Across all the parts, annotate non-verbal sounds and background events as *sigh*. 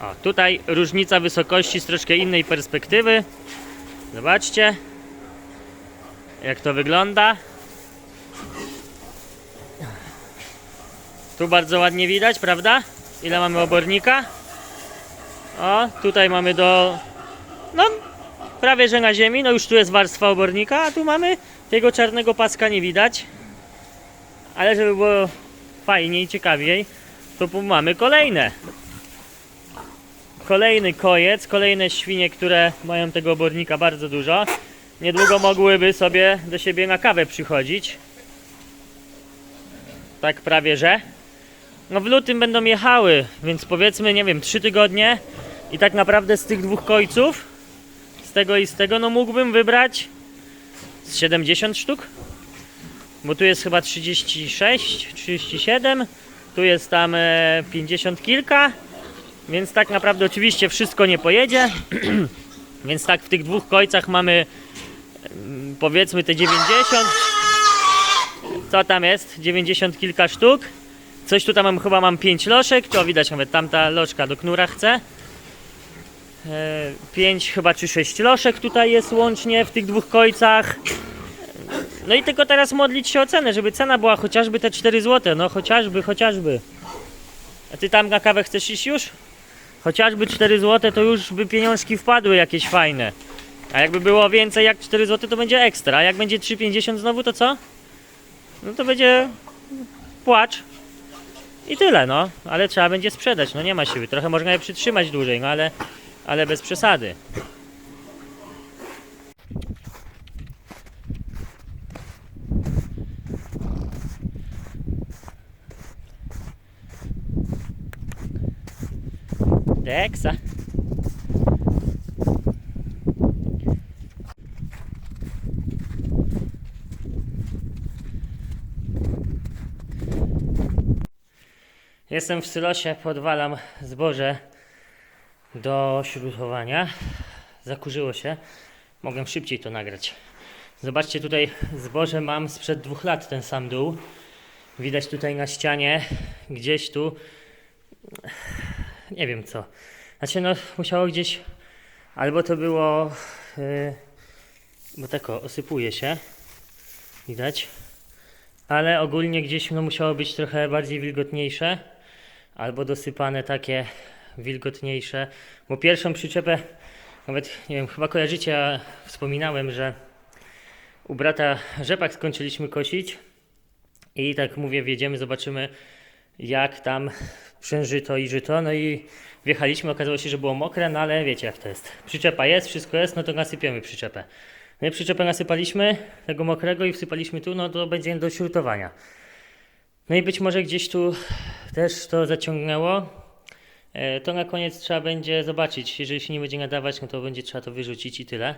O, tutaj różnica wysokości z troszkę innej perspektywy. Zobaczcie, jak to wygląda. Tu bardzo ładnie widać, prawda? Ile mamy obornika? O, tutaj mamy do. No, prawie że na ziemi. No już tu jest warstwa obornika, a tu mamy tego czarnego paska nie widać. Ale żeby było fajniej, ciekawiej, to mamy kolejne. Kolejny kojec, kolejne świnie, które mają tego obornika bardzo dużo. Niedługo mogłyby sobie do siebie na kawę przychodzić. Tak prawie że. No w lutym będą jechały, więc powiedzmy, nie wiem, 3 tygodnie i tak naprawdę z tych dwóch kojców, z tego i z tego, no mógłbym wybrać z 70 sztuk. Bo tu jest chyba 36, 37, tu jest tam e, 50 kilka, więc tak naprawdę oczywiście wszystko nie pojedzie. *clears throat* więc tak w tych dwóch kojcach mamy mm, powiedzmy te 90. Co tam jest? 90 kilka sztuk. Coś tutaj mam, chyba mam 5 loszek, to widać nawet tamta loczka do knura chce. 5 chyba czy 6 loszek tutaj jest łącznie w tych dwóch kojcach. No i tylko teraz modlić się o cenę, żeby cena była chociażby te 4 zł, no chociażby, chociażby. A ty tam na kawę chcesz iść już? Chociażby 4 zł to już by pieniążki wpadły jakieś fajne. A jakby było więcej jak 4 zł to będzie ekstra, a jak będzie 3,50 znowu to co? No to będzie płacz. I tyle, no. Ale trzeba będzie sprzedać, no nie ma siły. Trochę można je przytrzymać dłużej, no ale, ale bez przesady. Deksa. Jestem w sylosie, podwalam zboże do śrutowania. Zakurzyło się. Mogłem szybciej to nagrać. Zobaczcie, tutaj zboże mam sprzed dwóch lat, ten sam dół. Widać tutaj na ścianie, gdzieś tu, nie wiem co. Znaczy, no, musiało gdzieś, albo to było, yy, bo tak o, osypuje się, widać. Ale ogólnie gdzieś no, musiało być trochę bardziej wilgotniejsze albo dosypane takie wilgotniejsze, bo pierwszą przyczepę, nawet nie wiem, chyba kojarzycie, ja wspominałem, że u brata rzepak skończyliśmy kosić i tak mówię, wjedziemy, zobaczymy jak tam przężyto i żyto, no i wjechaliśmy, okazało się, że było mokre, no ale wiecie jak to jest. Przyczepa jest, wszystko jest, no to nasypiemy przyczepę. No i przyczepę nasypaliśmy, tego mokrego i wsypaliśmy tu, no to będzie do śrutowania. No i być może gdzieś tu też to zaciągnęło. E, To na koniec trzeba będzie zobaczyć. Jeżeli się nie będzie nadawać, no to będzie trzeba to wyrzucić i tyle.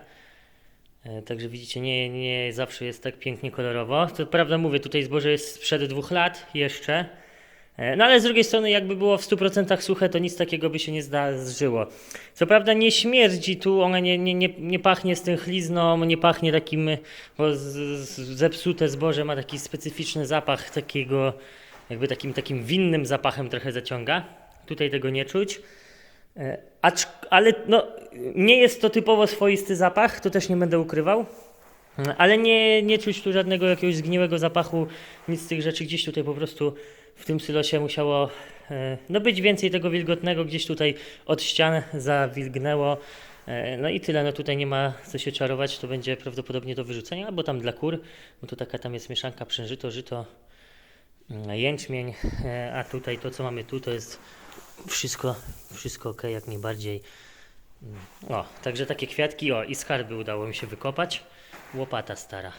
E, Także widzicie, nie, nie zawsze jest tak pięknie kolorowo. To prawda mówię, tutaj zboże jest sprzed dwóch lat jeszcze. E, No ale z drugiej strony, jakby było w 100% suche, to nic takiego by się nie zdarzyło. Co prawda nie śmierdzi tu, ona nie, nie, nie, nie pachnie z tym chlizną, nie pachnie takim, bo z, z, zepsute zboże ma taki specyficzny zapach takiego, jakby takim, takim winnym zapachem trochę zaciąga. Tutaj tego nie czuć. E, Acz, ale no, nie jest to typowo swoisty zapach, to też nie będę ukrywał. Ale nie, nie czuć tu żadnego jakiegoś zgniłego zapachu, nic z tych rzeczy. Gdzieś tutaj po prostu w tym sylosie musiało e, no, być więcej tego wilgotnego, gdzieś tutaj od ścian zawilgnęło. E, No i tyle, no tutaj nie ma co się czarować, to będzie prawdopodobnie do wyrzucenia, albo tam dla kur, bo to taka tam jest mieszanka przężyto, żyto, mm, jęczmień, e, a tutaj to co mamy tu to jest wszystko, wszystko ok, jak najbardziej. Mm, O, także takie kwiatki, o i skarby udało mi się wykopać. Łopata stara,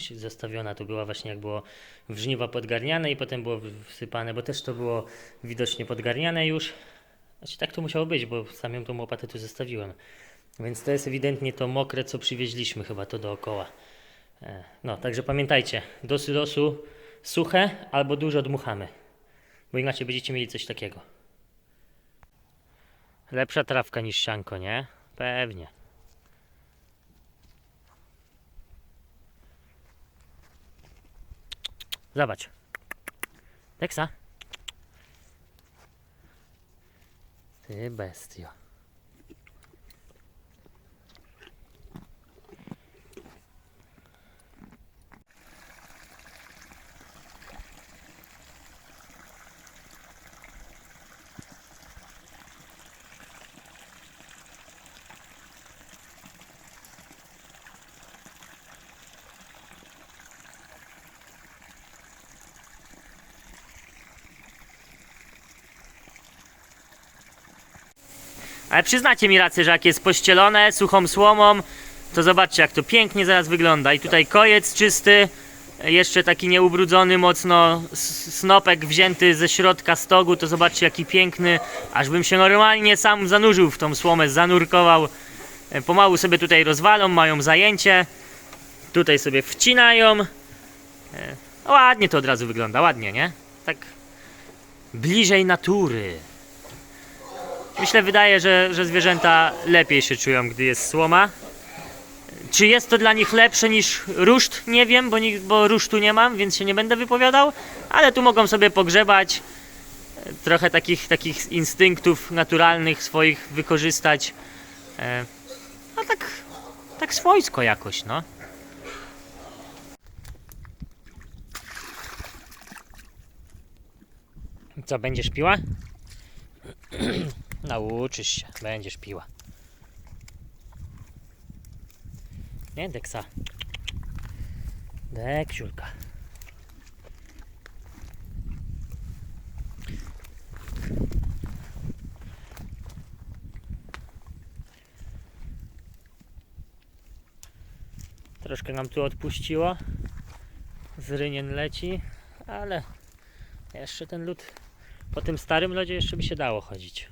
zostawiona to była właśnie jak było w żniwa podgarniane i potem było wsypane, bo też to było widocznie podgarniane już. Znaczy tak to musiało być, bo sam ją tą łopatę tu zostawiłem. Więc to jest ewidentnie to mokre, co przywieźliśmy chyba to dookoła. E, No, także pamiętajcie, do sylosu suche albo dużo dmuchamy, bo inaczej będziecie mieli coś takiego. Lepsza trawka niż sianko, nie? Pewnie. Zobacz. Teksa. Ty bestio. Ale przyznacie mi rację, że jak jest pościelone suchą słomą, to zobaczcie jak to pięknie zaraz wygląda. I tutaj kojec czysty, jeszcze taki nieubrudzony mocno, snopek wzięty ze środka stogu, to zobaczcie jaki piękny, aż bym się normalnie sam zanurzył w tą słomę, zanurkował. E, Pomału sobie tutaj rozwalą, mają zajęcie. Tutaj sobie wcinają. E, Ładnie to od razu wygląda, ładnie, nie? Tak bliżej natury. Myślę, wydaje, że, że zwierzęta lepiej się czują, gdy jest słoma. Czy jest to dla nich lepsze niż ruszt? Nie wiem, bo, ni- bo rusztu nie mam, więc się nie będę wypowiadał, ale tu mogą sobie pogrzebać, trochę takich, takich instynktów naturalnych swoich wykorzystać. E, No tak, tak swojsko jakoś, no. Co, będziesz piła? Nauczysz się, będziesz piła. Nie, Deksa. Deksiulka. Troszkę nam tu odpuściło. Z rynien leci, ale jeszcze ten lód po tym starym lodzie jeszcze by się dało chodzić.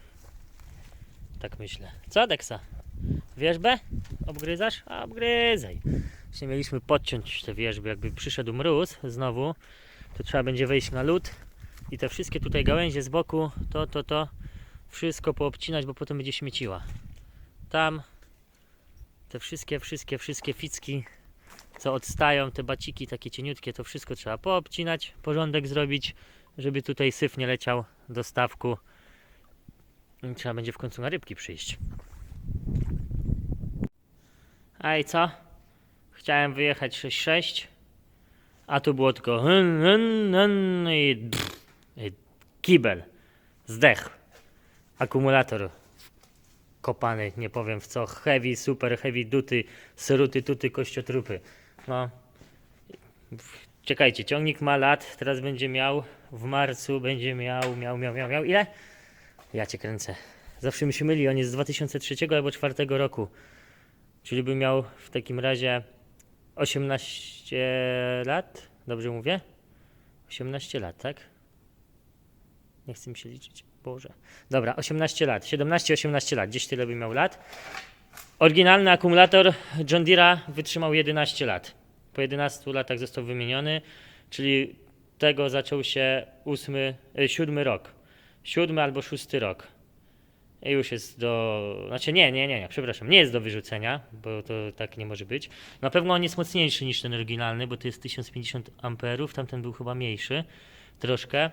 Tak myślę. Co, Deksa? Wierzbę? Obgryzasz? A, obgryzaj. Właśnie mieliśmy podciąć te wierzby. Jakby przyszedł mróz znowu, to trzeba będzie wejść na lód i te wszystkie tutaj gałęzie z boku, to, to, to, wszystko poobcinać, bo potem będzie śmieciła. Tam te wszystkie, wszystkie, wszystkie ficki, co odstają, te baciki takie cieniutkie, to wszystko trzeba poobcinać, porządek zrobić, żeby tutaj syf nie leciał do stawku. Trzeba będzie w końcu na rybki przyjść. A i co? Chciałem wyjechać 6-6, a tu było tylko hyn, hyn, hyn i, i kibel, zdech, akumulator kopany, nie powiem w co, heavy, super heavy duty, sruty, tuty, kościotrupy. No, czekajcie, ciągnik ma lat, teraz będzie miał, w marcu będzie miał, miał, miał, miał, miał, ile? Ja cię kręcę. Zawsze mi się myli, on jest z 2003 albo 2004 roku. Czyli by miał w takim razie 18 lat, dobrze mówię? 18 lat, tak? Nie chcę mi się liczyć, Boże. Dobra, 18 lat, 17-18 lat, gdzieś tyle by miał lat. Oryginalny akumulator John Deere'a wytrzymał 11 lat. Po 11 latach został wymieniony, czyli tego zaczął się 8, 7 rok. 7 albo 6 rok. I już jest do. Znaczy nie, nie, nie, nie, przepraszam, nie jest do wyrzucenia, bo to tak nie może być. Na pewno on jest mocniejszy niż ten oryginalny, bo to jest 1050 amperów, tamten był chyba mniejszy troszkę.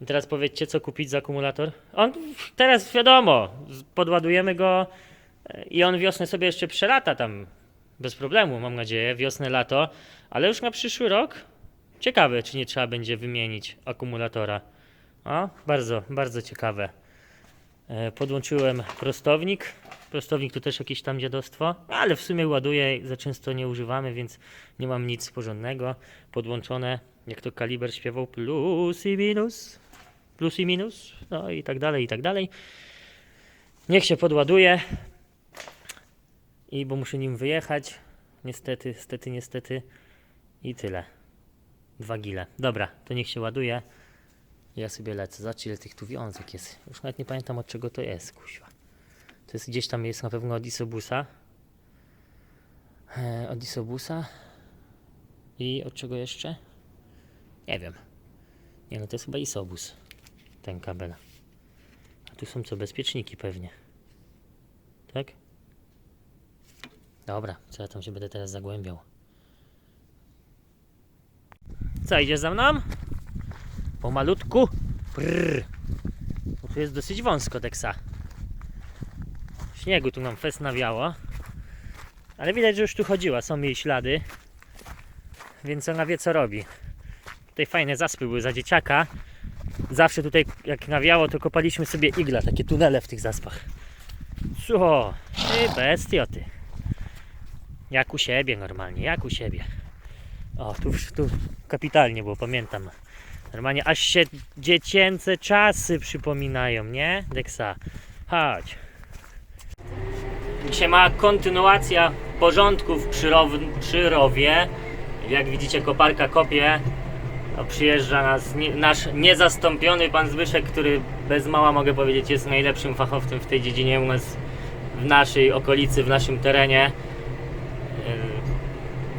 I teraz powiedzcie, co kupić za akumulator? On teraz wiadomo, podładujemy go e, i on wiosnę sobie jeszcze przelata tam bez problemu, mam nadzieję, wiosnę, lato, ale już na przyszły rok ciekawe, czy nie trzeba będzie wymienić akumulatora. O, bardzo, bardzo ciekawe. E, Podłączyłem prostownik. Prostownik to też jakieś tam dziadostwo, ale w sumie ładuję, za często nie używamy, więc nie mam nic porządnego. Podłączone, jak to kaliber śpiewał, plus i minus, plus i minus, no i tak dalej, i tak dalej. Niech się podładuje. I bo muszę nim wyjechać. Niestety, niestety, niestety. I tyle. Dwa gile. Dobra, to niech się ładuje. Ja sobie lecę. Zobaczcie ile tych tu wiązek jest. Już nawet nie pamiętam od czego to jest, kuźwa. To jest gdzieś tam jest na pewno od Isobusa. E, od Isobusa. I od czego jeszcze? Nie wiem. Nie no, to jest chyba Isobus. Ten kabel. A tu są co, bezpieczniki pewnie. Tak? Dobra, co ja tam się będę teraz zagłębiał. Co, idziesz za mną? Pomalutku. Prrr. Bo tu jest dosyć wąsko, Teksa. Śniegu tu nam fest nawiało. Ale widać, że już tu chodziła, są jej ślady. Więc ona wie co robi. Tutaj fajne zaspy były za dzieciaka. Zawsze tutaj jak nawiało, to kopaliśmy sobie igla, takie tunele w tych zaspach. Co? Ty bestio ty. Jak u siebie normalnie, jak u siebie. O, tu, tu kapitalnie było, pamiętam. Normalnie aż się dziecięce czasy przypominają, nie? Deksa. Chodź. Dzisiaj ma kontynuacja porządków przy, row. Jak widzicie, koparka kopie. To przyjeżdża nas nie, nasz niezastąpiony pan Zbyszek, który bez mała mogę powiedzieć jest najlepszym fachowcem w tej dziedzinie u nas w naszej okolicy, w naszym terenie.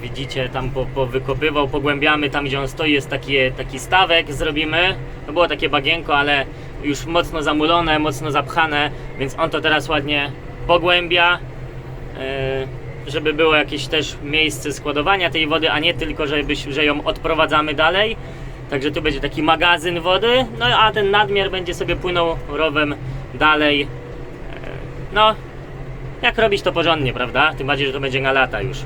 Widzicie, tam po, po wykopywał, pogłębiamy, tam gdzie on stoi jest taki, taki stawek, zrobimy. To było takie bagienko, ale już mocno zamulone, mocno zapchane, więc on to teraz ładnie pogłębia, yy, żeby było jakieś też miejsce składowania tej wody, a nie tylko, żeby, że ją odprowadzamy dalej. Także tu będzie taki magazyn wody, no a ten nadmiar będzie sobie płynął rowem dalej. Yy, No, jak robić to porządnie, prawda? Tym bardziej, że to będzie na lata już.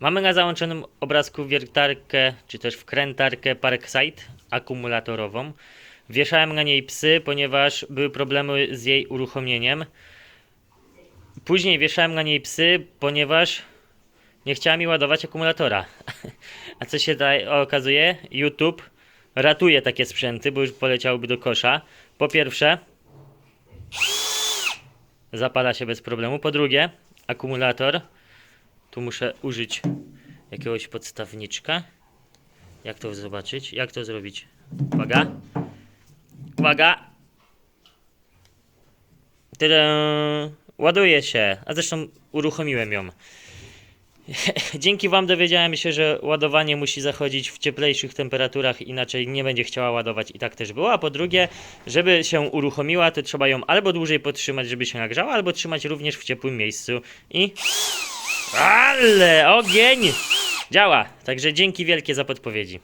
Mamy na załączonym obrazku wiertarkę, czy też wkrętarkę Parkside akumulatorową. Wieszałem na niej psy, ponieważ były problemy z jej uruchomieniem. Później wieszałem na niej psy, ponieważ nie chciała mi ładować akumulatora. *laughs* A co się okazuje? YouTube ratuje takie sprzęty, bo już poleciałyby do kosza. Po pierwsze, zapala się bez problemu. Po drugie, akumulator tu muszę użyć jakiegoś podstawniczka. Jak to zobaczyć? Jak to zrobić? Uwaga. Uwaga. Tyle. Ładuje się. A zresztą uruchomiłem ją. *laughs* Dzięki Wam dowiedziałem się, że ładowanie musi zachodzić w cieplejszych temperaturach, inaczej nie będzie chciała ładować i tak też było. A po drugie, żeby się uruchomiła, to trzeba ją albo dłużej podtrzymać, żeby się nagrzała, albo trzymać również w ciepłym miejscu i ale ogień! Działa. Także dzięki wielkie za podpowiedzi.